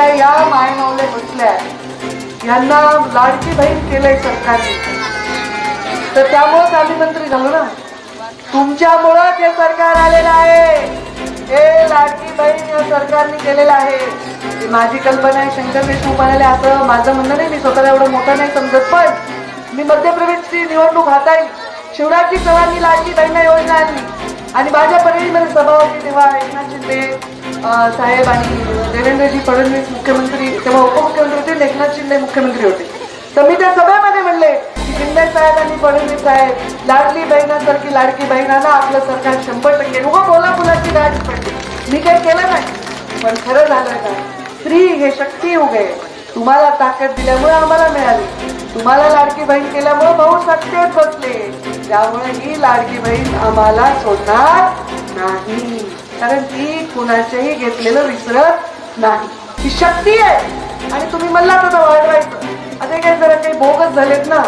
आता या मायनवले बसल्या यांना लाडकी बहीण केलंय सरकारने. तर त्यामुळेच आम्ही मंत्री झालो ना. तुमच्यामुळं हे सरकार आलेलं आहे. हे लाडकी बहीण या सरकारने केलेलं आहे. माझी कल्पना आहे. शंकर देशमुख म्हणाले असं माझं म्हणणं नाही मी स्वतःला एवढं मोठं नाही समजत पण मी मध्य प्रदेशची निवडणूक हाताळली. शिवराजजी चव्हाणनी लाडकी बहीण योजना आणली. आणि माझ्या परळीमध्ये सभा तेव्हा साहेब आणि देवेंद्रजी फडणवीस मुख्यमंत्री तेव्हा उपमुख्यमंत्री होते लेखनाथ एकनाथ शिंदे मुख्यमंत्री होते. तर मी त्या सभेमध्ये म्हणले की शिंदे साहेब आणि फडणवीस साहेब लाडली बहिणासारखी लाडकी बहिणांना आपलं सरकार शंभर टक्के. उभं बोला मुलाची गाडी पडली. मी काही केलं नाही. पण खरं झालं का स्त्री हे शक्ती उगे तुम्हाला ताकद दिल्यामुळे आम्हाला मिळाली. तुम्हाला लाडकी बहीण केल्यामुळे भाऊ सत्तेत बसले. त्यामुळे ही लाडकी बहीण आम्हाला सोडणार नाही. कारण ती कुणाच्याही घेतलेलं विसरत नाही. ही शक्ती आहे. आणि तुम्ही म्हणला आता वाढवायचं. आता हे काही जरा काही बोगस झालेत ना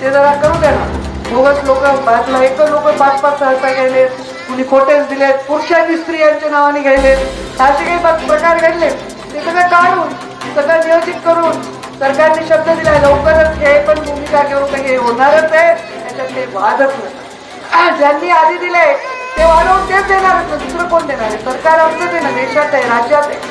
ते जरा करू द्या ना. बोगस लोक बाजूला एक लोक पाच पाच सहसा गेले. कुणी खोटेच दिलेत. पुरुषांनी स्त्रियांच्या नावाने घ्यायलेत असे काही प्रकार घडले. ते सगळं काढून सगळं नियोजित करून सरकारने शब्द दिला लवकरच हे पण भूमिका घेऊन हे होणारच आहे. त्याच्यात ते वादच नाही. ज्यांनी आधी दिले ते वाढवून तेच देणार दुसरं कोण देणार आहे? सरकार आमचं देणार देशात आहे राज्यात आहे.